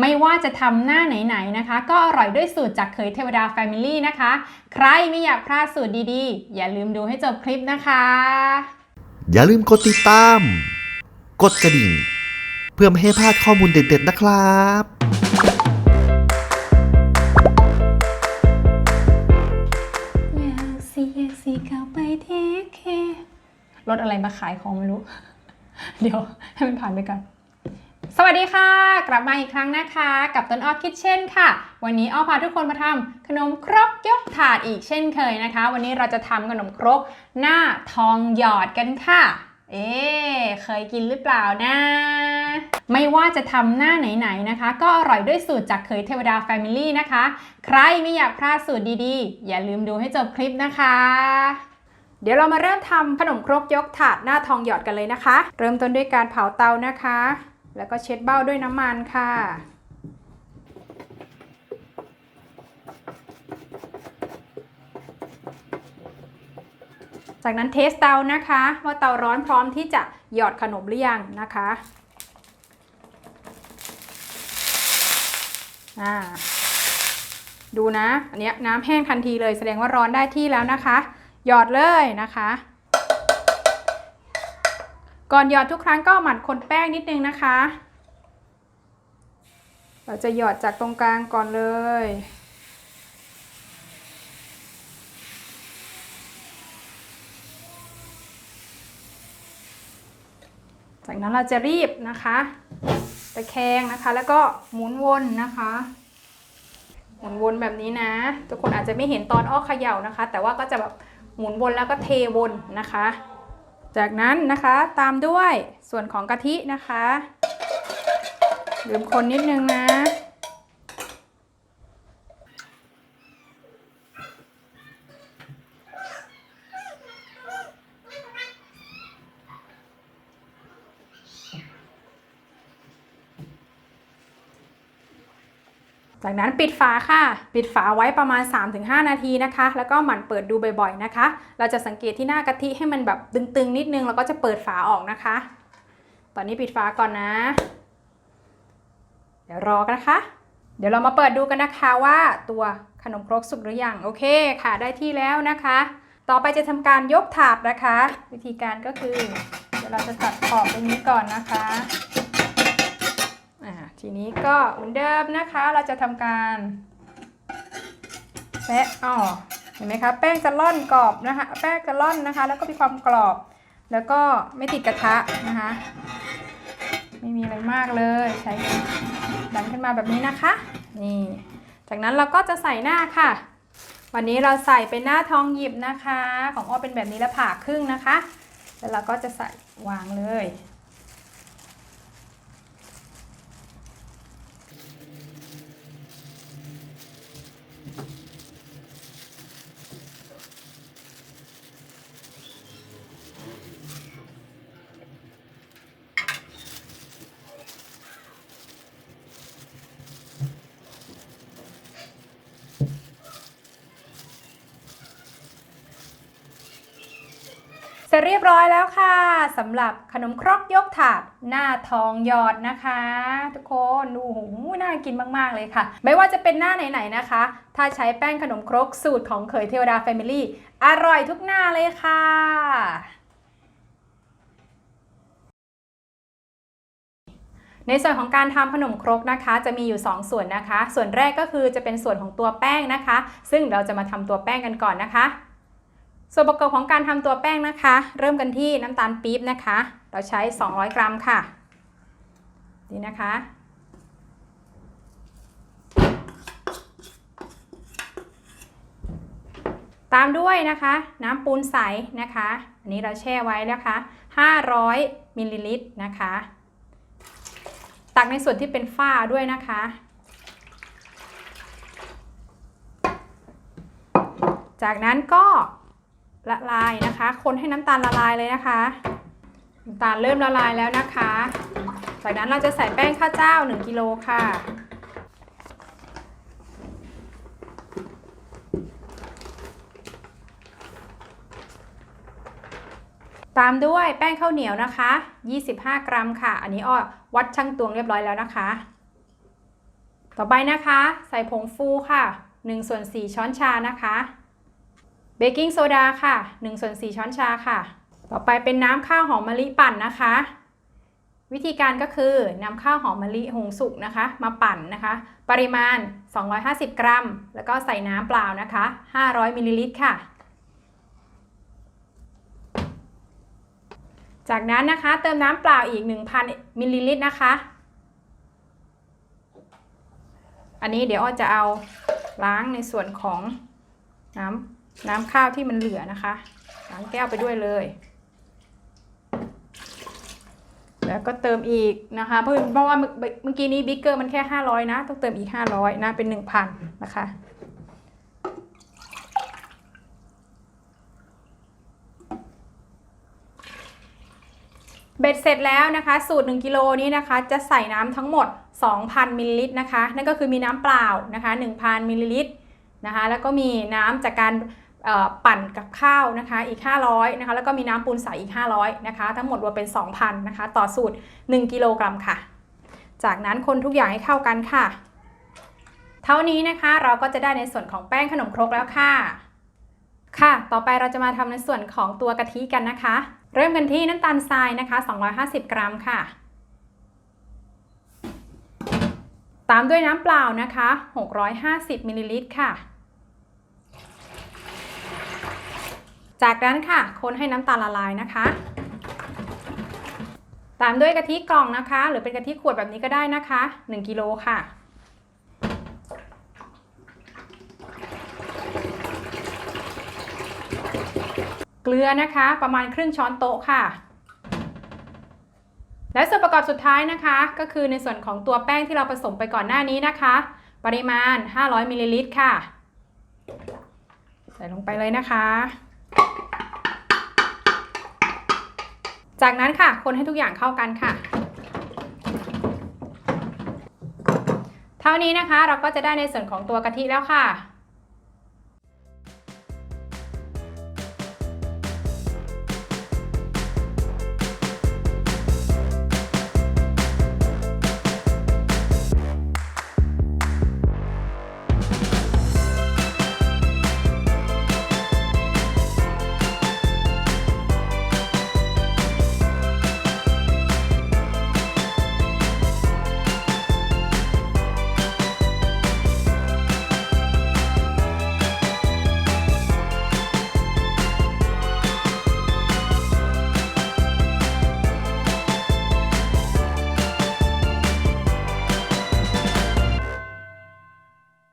ไม่ว่าจะทำหน้าไหนๆนะคะ ก็อร่อยด้วยสูตรจากเขยเทวดา Family นะคะ ใครไม่อยากพลาดสูตรดีๆ อย่าลืมดูให้จบคลิปนะคะ อย่าลืมกดติดตาม กดกระดิ่ง เพื่อไม่ให้พลาดข้อมูลเด็ดๆนะครับอยากสิอยากสิเข้าไปเทคแคร์รถอะไรมาขายของไม่รู้ เดี๋ยวให้มันผ่านไปก่อน สวัสดีค่ะ กลับมาอีกครั้งนะคะ กับต้นอ้อคิทเช่นค่ะ วันนี้อ้อพาทุกคนมาทำขนมครกยกถาดอีกเช่นเคยนะคะ วันนี้เราจะทำขนมครกหน้าทองหยอดกันค่ะ เอ๊เคยกินหรือเปล่านะไม่ว่าจะทำหน้าไหนๆนะคะ ก็อร่อยด้วยสูตรจากเขยเทวดา Family นะคะ ใครไม่อยากพลาดสูตรดีๆ อย่าลืมดูให้จบคลิปนะคะเดี๋ยวเรามาเริ่มทำขนมครกยกถาดหน้าทองหยอดกันเลยนะคะ เริ่มต้นด้วยการเผาเตานะคะ แล้วก็เช็ดเบ้าด้วยน้ำมันค่ะ จากนั้นเทสเตานะคะ ว่าเตาร้อนพร้อมที่จะหยอดขนมหรือยังนะคะอ่าดูนะ อันนี้น้ำแห้งทันทีเลยแสดงว่าร้อนได้ที่แล้วนะคะ หยอดเลยนะคะ ก่อนหยอดทุกครั้งก็หมั่นคนแป้งนิดนึงนะคะ เราจะหยอดจากตรงกลางก่อนเลย จากนั้นเราจะรีบนะคะตะแคงนะคะ แล้วก็หมุนวนนะคะหมุนวนแบบนี้นะ ทุกคนอาจจะไม่เห็นตอนอ้อเขย่านะคะ แต่ว่าก็จะแบบหมุนวนแล้วก็เทวนนะคะ จากนั้นนะคะตามด้วยส่วนของกะทินะคะลืมคนนิดนึงนะ จากนั้นปิดฝาค่ะ ปิดฝาไว้ประมาณ 3-5 นาทีนะคะ แล้วก็หมั่นเปิดดูบ่อยๆนะคะ เราจะสังเกตที่หน้ากะทิให้มันแบบตึงๆนิดนึง แล้วก็จะเปิดฝาออกนะคะ ตอนนี้ปิดฝาก่อนนะ เดี๋ยวรอกันนะคะ เดี๋ยวเรามาเปิดดูกันนะคะว่าตัวขนมครกสุกหรือยังโอเคค่ะ ได้ที่แล้วนะคะ ต่อไปจะทำการยกถาดนะคะ วิธีการก็คือเดี๋ยวเราจะตัดขอบตรงนี้ก่อนนะคะ ทีนี้ก็เหมือนเดิมนะคะเราจะทำการแปะอ๋อเห็นไหมคะแป้งจะล่อนกรอบนะคะแป้งจะล่อนนะคะ แล้วก็มีความกรอบ แล้วก็ไม่ติดกระทะนะคะไม่มีอะไรมากเลยใช้ดันขึ้นมาแบบนี้นะคะนี่จากนั้นเราก็จะใส่หน้าค่ะ วันนี้เราใส่เป็นหน้าทองหยิบนะคะ ของอ้อเป็นแบบนี้แล้วผ่าครึ่งนะคะ แล้วเราก็จะใส่วางเลย Thank you. เรียบร้อยแล้วค่ะสำหรับขนมครกยกถาดหน้าทองหยอดนะคะ ทุกคนดูโหน่ากินมาก ๆ เลยค่ะ ไม่ว่าจะเป็นหน้าไหน ๆ นะคะ ถ้าใช้แป้งขนมครกสูตรของเขยเทวดาแฟมิลี่อร่อยทุกหน้าเลยค่ะ ในส่วนของการทำขนมครกนะคะ จะมีอยู่ 2 ส่วนนะคะ ส่วนแรกก็คือจะเป็นส่วนของตัวแป้งนะคะ ซึ่งเราจะมาทำตัวแป้งกันก่อนนะคะ ส่วนประกอบของการทำตัวแป้งนะคะ เริ่มกันที่น้ำตาลปี๊บนะคะ เราใช้ 200 กรัมค่ะ นี่นะคะ ตามด้วยนะคะ น้ำปูนใสนะคะ อันนี้เราแช่ไว้นะคะ 500มิลลิลิตรนะคะ ตักในส่วนที่เป็นฝ้าด้วยนะคะจากนั้นก็ ละลายนะคะ คนให้น้ำตาลละลายเลยนะคะ น้ำตาลเริ่มละลายแล้วนะคะ จากนั้นเราจะใส่แป้งข้าวเจ้า 1กิโลค่ะ ตามด้วยแป้งข้าวเหนียวนะคะ 25 กรัมค่ะ อันนี้อ้อวัดช่างตวงเรียบร้อยแล้วนะคะ ต่อไปนะคะ ใส่ผงฟูค่ะ1ส่วน4ช้อนชานะคะ เบกกิ้งโซดาค่ะ1ส่วน4ช้อนชาค่ะ ต่อไปเป็นน้ำข้าวหอมมะลิปั่นนะคะ วิธีการก็คือนำข้าวหอมมะลิหุงสุกนะคะ มาปั่นนะคะ ปริมาณ 250 กรัม แล้วก็ใส่น้ำเปล่านะคะ 500มิลลิลิตรค่ะ จากนั้นนะคะเติมน้ำเปล่าอีก 1,000มิลลิลิตรนะคะ อันนี้เดี๋ยวอ้อจะเอาล้างในส่วนของน้ำ น้ำข้าวที่มันเหลือนะคะล้างแก้วไปด้วยเลย แล้วก็เติมอีกนะคะ เพราะเพราะว่าเมื่อกี้นี้บิ๊กเกอร์มันแค่ 500 นะ ต้องเติมอีก 500 นะ เป็น 1,000 นะคะ เบ็ดเสร็จแล้วนะคะ สูตร 1 กิโลนี้นะคะ จะใส่น้ำทั้งหมด 2,000 มิลลิลิตรนะคะ นั่นก็คือมีน้ำเปล่านะคะ 1,000 มิลลิลิตรนะคะ แล้วก็มีน้ำจากการ ปั่นกับข้าวนะคะอีก 500นะคะแล้วก็มีน้ำปูนใสอีก 500นะคะทั้งหมดรวมเป็น 2,000นะคะต่อสูตร 1 กิโลกรัมค่ะ จากนั้นคนทุกอย่างให้เข้ากันค่ะ เท่านี้นะคะเราก็จะได้ในส่วนของแป้งขนมครกแล้วค่ะ ค่ะ ต่อไปเราจะมาทำในส่วนของตัวกะทิกันนะคะ เริ่มกันที่น้ำตาลทรายนะคะ 250 กรัมค่ะ ตามด้วยน้ำเปล่านะคะ 650มิลลิลิตรค่ะ จากนั้นค่ะ คนให้น้ำตาลละลายนะคะ ตามด้วยกะทิกล่องนะคะ หรือเป็นกะทิขวดแบบนี้ก็ได้นะคะ 1กิโลค่ะ เกลือนะคะประมาณครึ่งช้อนโต๊ะค่ะ และส่วนประกอบสุดท้ายนะคะ ก็คือในส่วนของตัวแป้งที่เราผสมไปก่อนหน้านี้นะคะ ปริมาณ 500มิลลิลิตรค่ะ ใส่ลงไปเลยนะคะ จากนั้นค่ะ คนให้ทุกอย่างเข้ากันค่ะ เท่านี้นะคะเราก็จะได้ในส่วนของตัวกะทิแล้วค่ะ